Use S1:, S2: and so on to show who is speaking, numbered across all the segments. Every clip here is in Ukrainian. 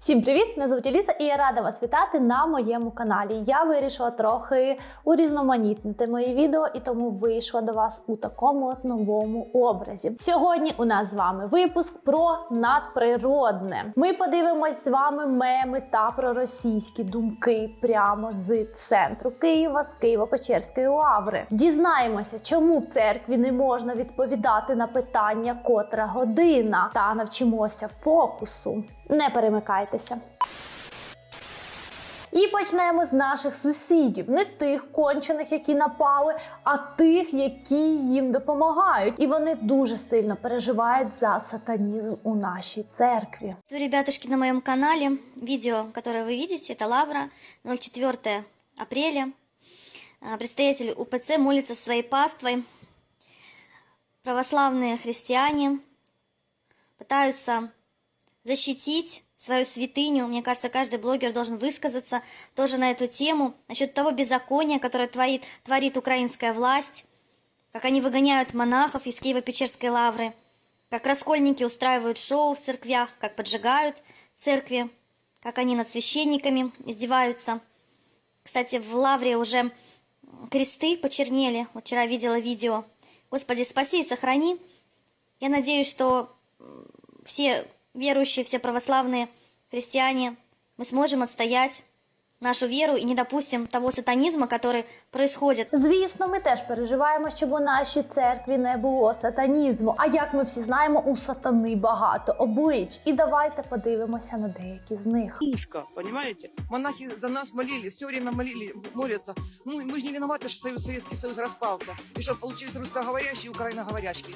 S1: Всім привіт! Мене звуть Еліса і я рада вас вітати на моєму каналі. Я вирішила трохи урізноманітнити мої відео і тому вийшла до вас у такому новому образі. Сьогодні у нас з вами випуск про надприродне. Ми подивимось з вами меми та проросійські думки прямо з центру Києва, з Києво-Печерської лаври. Дізнаємося, чому в церкві не можна відповідати на питання котра година, та навчимося фокусу. Не перемикайтеся. І почнемо з наших сусідів, не тих кончених, які напали, а тих, які їм допомагають. І вони дуже сильно переживають за сатанізм у нашій церкві.
S2: То, ребятушки, на моем канале видео, которое вы видите, это Лавра, 04 апреля. А, Предстоятель УПЦ молится со своей паствой. Православные христиане пытаются защитить свою святыню. Мне кажется, каждый блогер должен высказаться тоже на эту тему, насчет того беззакония, которое творит, творит украинская власть, как они выгоняют монахов из Киево-Печерской лавры, как раскольники устраивают шоу в церквях, как поджигают церкви, как они над священниками издеваются. Кстати, в лавре уже кресты почернели. Вчера видела видео. Господи, спаси и сохрани. Я надеюсь, что все верующие, все православные христиане, мы сможем отстоять нашу веру и не допустим того сатанизма, который происходит
S1: Звісно, ми теж переживаємо, щоб у нашій церкві не було сатанізму. А як ми всі знаємо, у сатани багато облич. І давайте подивимося на деякі з них.
S3: Пушка, понимаете?
S4: Монахи за нас молили, все время молили, молятся. Ну, мы же не виноваты, что Союз, Советский Союз распался. И что, получились русскоговорящие и україноговорящие.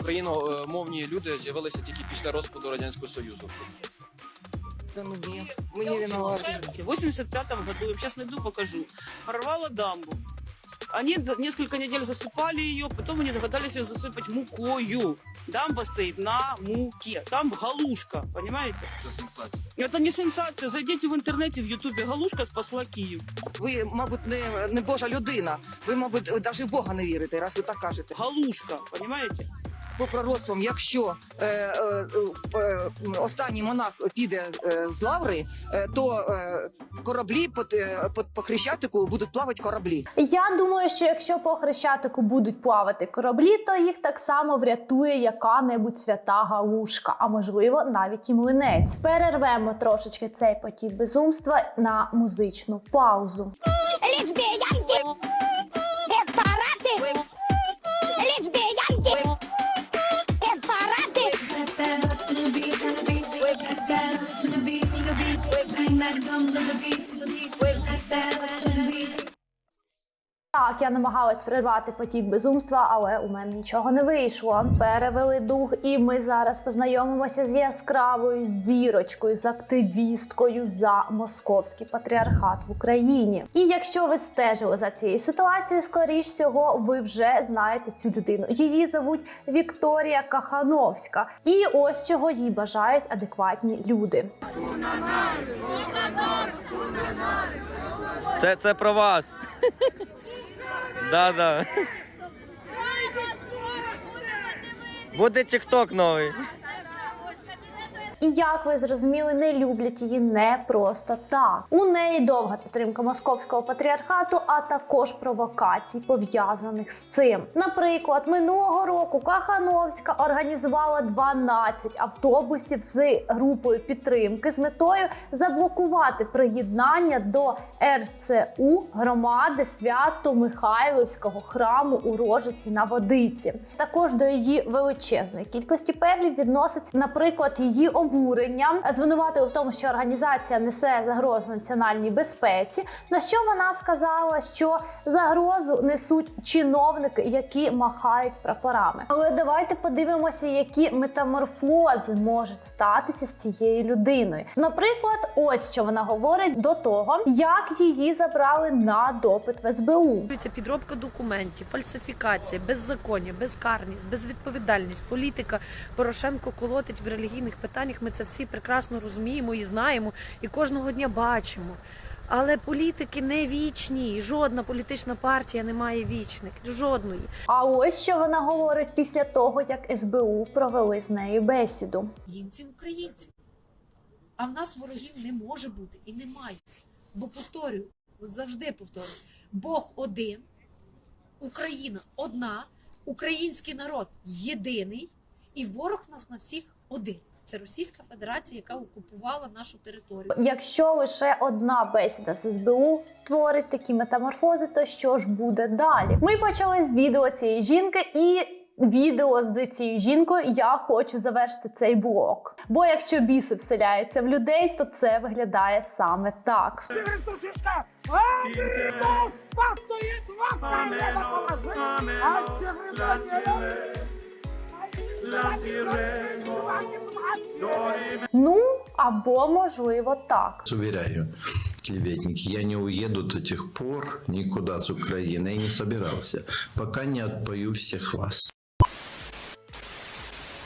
S5: Україномовні люди з'явилися тільки після розпаду радянського союзу.
S4: Да ну нет, мы не виноваты.
S3: В 85 году, я сейчас найду, покажу, порвала дамбу. Они за- несколько недель засыпали ее, потом они догадались ее засыпать мукою. Дамба стоит на муке. Там галушка, понимаете?
S5: Це сенсація.
S3: Это не сенсация. Зайдите в интернете, в ютубе. Галушка спасла Київ.
S4: Ви, мабуть, не, не Божа людина. Ви, мабуть, навіть в Бога не вірите, раз ви так кажете.
S3: Галушка, понимаете?
S4: По пророцтвам, якщо е, е, е, останній монах піде е, з лаври, е, то е, кораблі по, е, по, по Хрещатику будуть плавати кораблі.
S1: Я думаю, що якщо по хрещатику будуть плавати кораблі, то їх так само врятує яка-небудь свята галушка, а можливо навіть і млинець. Перервемо трошечки цей потік безумства на музичну паузу.
S6: лесбиянки,
S1: Так, я намагалась прервати потік безумства, але у мене нічого не вийшло. Перевели дух, і ми зараз познайомимося з яскравою зірочкою, з активісткою за московський патріархат в Україні. І якщо ви стежили за цією ситуацією, скоріш всього, ви вже знаєте цю людину. Її зовуть Вікторія Кахановська. І ось чого їй бажають адекватні люди.
S7: Це, це про вас. Да, да. Буде тікток новий.
S1: І як ви зрозуміли, не люблять її не просто так. У неї довга підтримка московського патріархату, а також провокацій пов'язаних з цим. Наприклад, минулого року Кахановська організувала 12 автобусів з групою підтримки з метою заблокувати приєднання до РЦУ громади Свято-Михайлівського храму у Рожиці на Водиці. Також до її величезної кількості певлів відноситься, наприклад, її обурення, звинуватили в тому, що організація несе загрозу національній безпеці. На що вона сказала, що загрозу несуть чиновники, які махають прапорами. Але давайте подивимося, які метаморфози можуть статися з цією людиною. Наприклад, ось що вона говорить до того, як її забрали на допит в СБУ.
S8: Це підробка документів, фальсифікація, беззаконня, безкарність, безвідповідальність, політика. Порошенко колотить в релігійних питаннях. Ми це всі прекрасно розуміємо і знаємо, і кожного дня бачимо. Але політики не вічні. Жодна політична партія не має вічних. Жодної.
S1: А ось що вона говорить після того, як СБУ провели з нею бесіду.
S8: Українці українці. А в нас ворогів не може бути і немає. Бо повторюю, завжди повторюю, Бог один, Україна одна, український народ єдиний, і ворог нас на всіх один. Це Російська Федерація, яка окупувала нашу територію.
S1: Якщо лише одна бесіда з СБУ творить такі метаморфози, то що ж буде далі? Ми почали з відео цієї жінки і. Відео з цією жінкою я хочу завершити цей блок. Бо якщо біси вселяються в людей, то це виглядає саме так. Ну або можливо так.
S9: Уверяю, клеветник, я не уеду до тех пор никуда с Украины и не собирался, пока не отпою всех вас.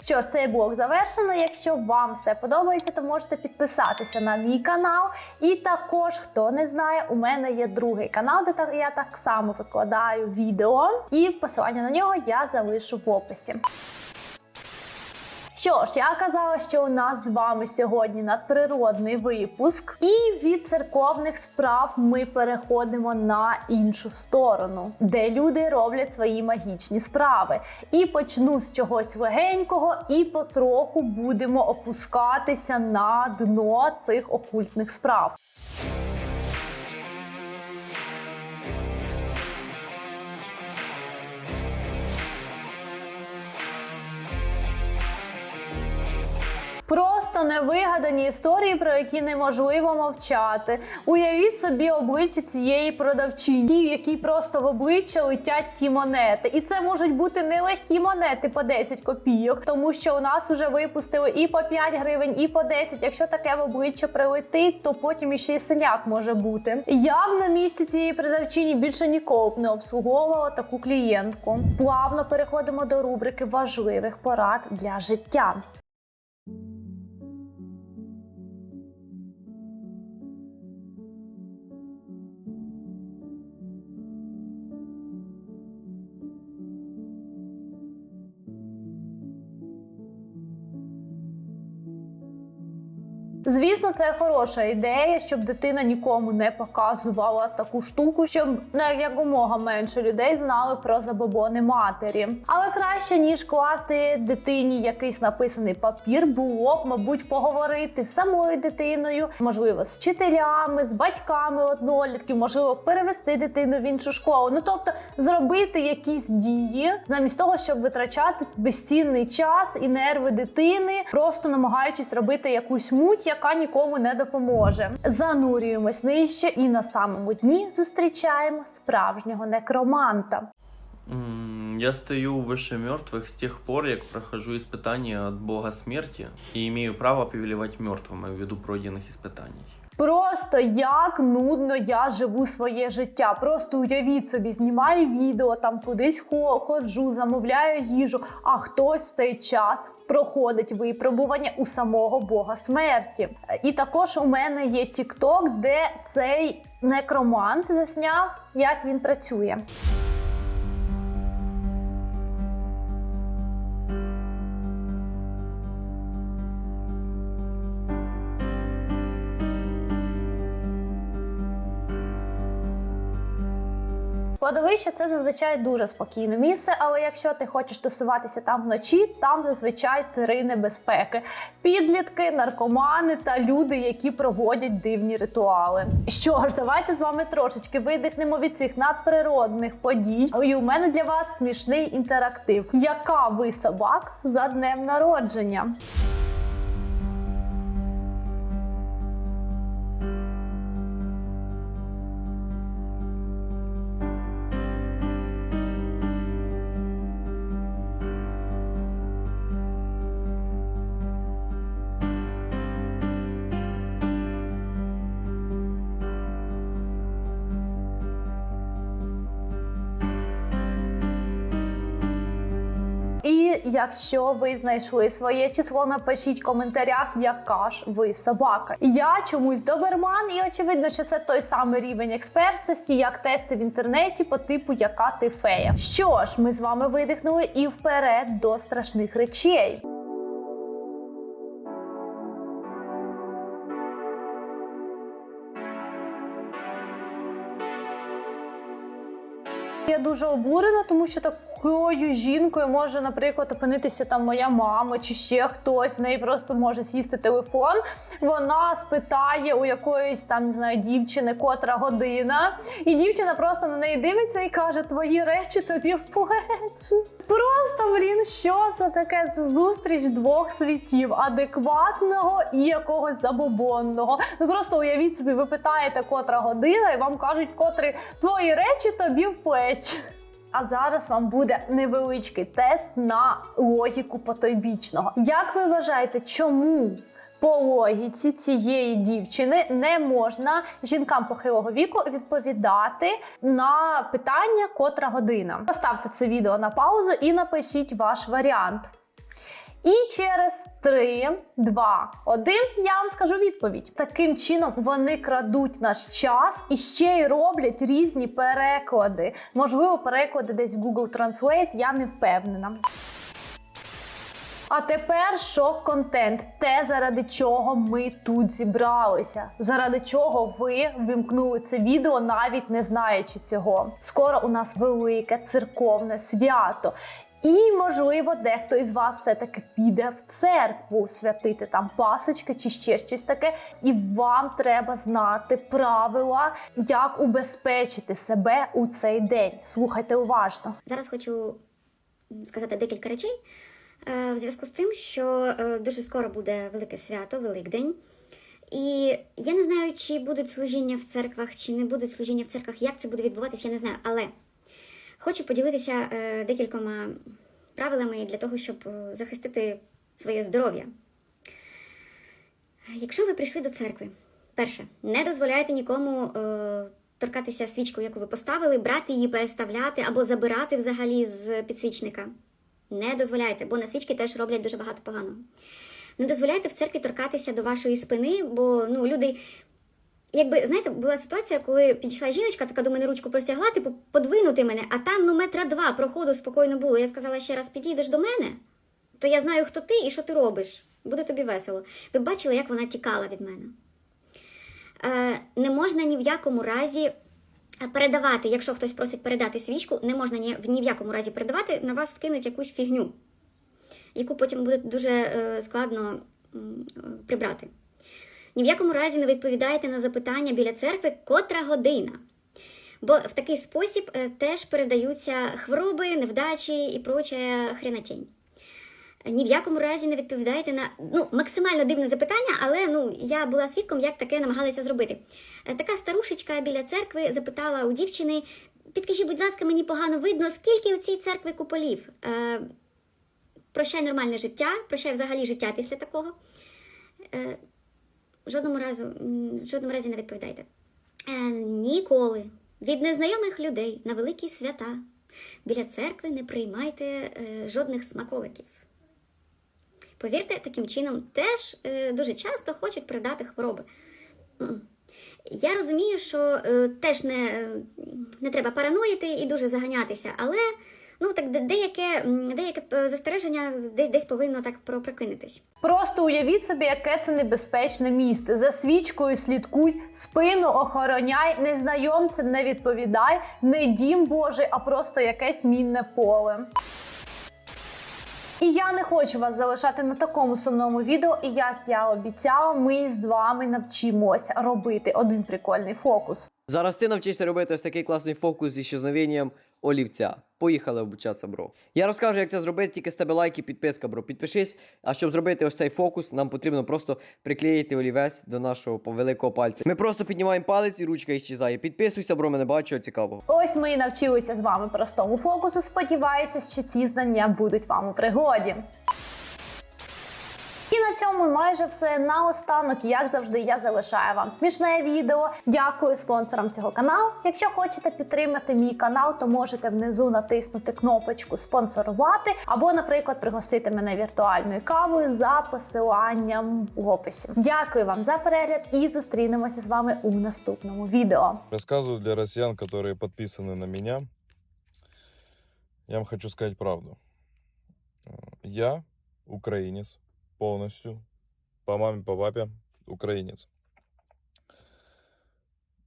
S1: Що ж, цей блог завершено. Якщо вам все подобається, то можете підписатися на мій канал. І також, хто не знає, у мене є другий канал, де я так само викладаю відео, і посилання на нього я залишу в описі. Що ж, я казала, що у нас з вами сьогодні надприродний випуск, і від церковних справ ми переходимо на іншу сторону, де люди роблять свої магічні справи. І почну з чогось легенького, і потроху будемо опускатися на дно цих окультних справ. Просто невигадані історії, про які неможливо мовчати. Уявіть собі обличчя цієї продавчині, в якій просто в обличчя летять ті монети. І це можуть бути не легкі монети по 10 копійок, тому що у нас вже випустили і по 5 гривень, і по 10. Якщо таке в обличчя прилетить, то потім іще й синяк може бути. Я б на місці цієї продавчині більше ніколи б не обслуговувала таку клієнтку. Плавно переходимо до рубрики важливих порад для життя. Звісно, це хороша ідея, щоб дитина нікому не показувала таку штуку, щоб на якомога менше людей знали про забобони матері. Але краще ніж класти дитині якийсь написаний папір, було б, мабуть, поговорити з самою дитиною, можливо, з вчителями, з батьками однолітків, можливо, перевести дитину в іншу школу. Ну тобто зробити якісь дії замість того, щоб витрачати безцінний час і нерви дитини, просто намагаючись робити якусь муть, яка нікому не допоможе. Занурюємось нижче і на самому дні зустрічаємо справжнього некроманта.
S7: М, Я стою выше мертвых с тех пор, як прохожу испытания от бога смерти и имею право повелевать мертвыми ввиду пройденных испытаний.
S1: Просто як нудно я живу своє життя. Просто уявіть собі, знімаю відео, там кудись хо- ходжу, замовляю їжу, а хтось в цей час проходить випробування у самого Бога смерті. І також у мене є TikTok, де цей некромант засняв, як він працює. Кладовище це зазвичай дуже спокійне місце, але якщо ти хочеш тусуватися там вночі, там зазвичай три небезпеки: підлітки, наркомани та люди, які проводять дивні ритуали. Що ж, давайте з вами трошечки видихнемо від цих надприродних подій. І у мене для вас смішний інтерактив. Яка ви собак за днем народження? Якщо ви знайшли своє число, напишіть в коментарях, яка ж ви собака. Я чомусь доберман, і очевидно, що це той самий рівень експертності, як тести в інтернеті по типу яка ти фея. Що ж, ми з вами видихнули і вперед до страшних речей. Я дуже обурена, тому що так такою жінкою може, наприклад, опинитися там моя мама чи ще хтось. В неї просто може сісти телефон. Вона спитає у якоїсь там не знаю дівчини, котра година, і дівчина просто на неї дивиться і каже: Твої речі тобі в плечі. Просто блін, що це таке? Це зустріч двох світів: адекватного і якогось забобонного. Ну просто уявіть собі, ви питаєте, котра година, і вам кажуть, котрі твої речі тобі в плечі. А зараз вам буде невеличкий тест на логіку потойбічного. Як ви вважаєте, чому по логіці цієї дівчини не можна жінкам похилого віку відповідати на питання, котра година? Поставте це відео на паузу і напишіть ваш варіант. І через 3, 2, 1 я вам скажу відповідь. Таким чином вони крадуть наш час і ще й роблять різні переклади. Можливо, переклади десь в Google Translate, я не впевнена. А тепер шок-контент. Те, заради чого ми тут зібралися. Заради чого ви вимкнули це відео, навіть не знаючи цього. Скоро у нас велике церковне свято. І, можливо, дехто із вас все-таки піде в церкву святити там пасочки чи ще щось таке. І вам треба знати правила, як убезпечити себе у цей день. Слухайте уважно.
S10: Зараз хочу сказати декілька речей е, в зв'язку з тим, що е, дуже скоро буде велике свято, Великдень. І я не знаю, чи будуть служіння в церквах, чи не будуть служіння в церквах, як це буде відбуватися, я не знаю. Але хочу поділитися е, декількома правилами для того, щоб е, захистити своє здоров'я. Якщо ви прийшли до церкви, перше, не дозволяйте нікому е, торкатися свічку, яку ви поставили, брати її, переставляти або забирати взагалі з підсвічника. Не дозволяйте, бо на свічки теж роблять дуже багато поганого. Не дозволяйте в церкві торкатися до вашої спини, бо ну, люди. Якби знаєте, була ситуація, коли підійшла жіночка, така до мене ручку простягла, типу, подвинути мене, а там ну метра два проходу спокійно було. Я сказала ще раз, підійдеш до мене, то я знаю, хто ти і що ти робиш. Буде тобі весело. Ви бачили, як вона тікала від мене. Е, не можна ні в якому разі передавати, якщо хтось просить передати свічку, не можна ні, ні в якому разі передавати, на вас скинуть якусь фігню, яку потім буде дуже е, складно е, прибрати. Ні в якому разі не відповідаєте на запитання біля церкви, котра година. Бо в такий спосіб е, теж передаються хвороби, невдачі і проча хренатень. Ні в якому разі не відповідаєте на ну, максимально дивне запитання, але ну, я була свідком, як таке намагалися зробити. Е, Така старушечка біля церкви запитала у дівчини: підкажіть, будь ласка, мені погано видно, скільки у цій церкві куполів. Е, прощай нормальне життя, прощай взагалі життя після такого. Е, жодному разу, в жодному разі не відповідайте. Е, ніколи від незнайомих людей на великі свята біля церкви не приймайте е, жодних смаколиків. Повірте, таким чином теж е, дуже часто хочуть передати хвороби. Я розумію, що е, теж не, е, не треба параноїти і дуже заганятися, але ну так деяке, деяке е, застереження десь, десь повинно так про- прокинутись.
S1: Просто уявіть собі, яке це небезпечне місце. За свічкою слідкуй, спину охороняй, незнайомцям не відповідай, не дім Божий, а просто якесь мінне поле. І я не хочу вас залишати на такому сумному відео. І як я обіцяла, ми з вами навчимося робити один прикольний фокус.
S11: Зараз ти навчишся робити ось такий класний фокус зі щезновенням олівця. Поїхали обучатися, бро. Я розкажу, як це зробити, тільки з тебе лайк і підписка, бро. Підпишись. А щоб зробити ось цей фокус, нам потрібно просто приклеїти олівець до нашого великого пальця. Ми просто піднімаємо палець і ручка іщезає. Підписуйся, бро, мене бачу, цікавого.
S1: Ось ми і навчилися з вами простому фокусу. Сподіваюся, що ці знання будуть вам у пригоді. І на цьому майже все. Наостанок, як завжди, я залишаю вам смішне відео. Дякую спонсорам цього каналу. Якщо хочете підтримати мій канал, то можете внизу натиснути кнопочку спонсорувати або, наприклад, пригостити мене віртуальною кавою за посиланням в описі. Дякую вам за перегляд і зустрінемося з вами у наступному відео.
S12: Рассказываю для россиян, которые подписаны на меня. Я вам хочу сказать правду. Э, Я украинец Полностью. По маме, по папе украинец.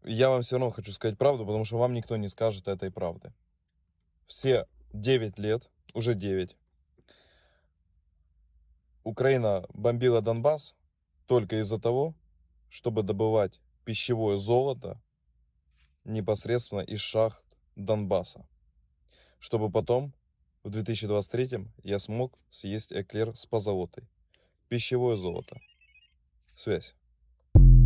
S12: Я вам все равно хочу сказать правду, потому что вам никто не скажет этой правды. все 9 лет, уже 9, Украина бомбила Донбасс только из-за того, чтобы добывать пищевое золото непосредственно из шахт Донбасса. Чтобы потом, в 2023 я смог съесть эклер с позолотой. Пищевое золото. Связь.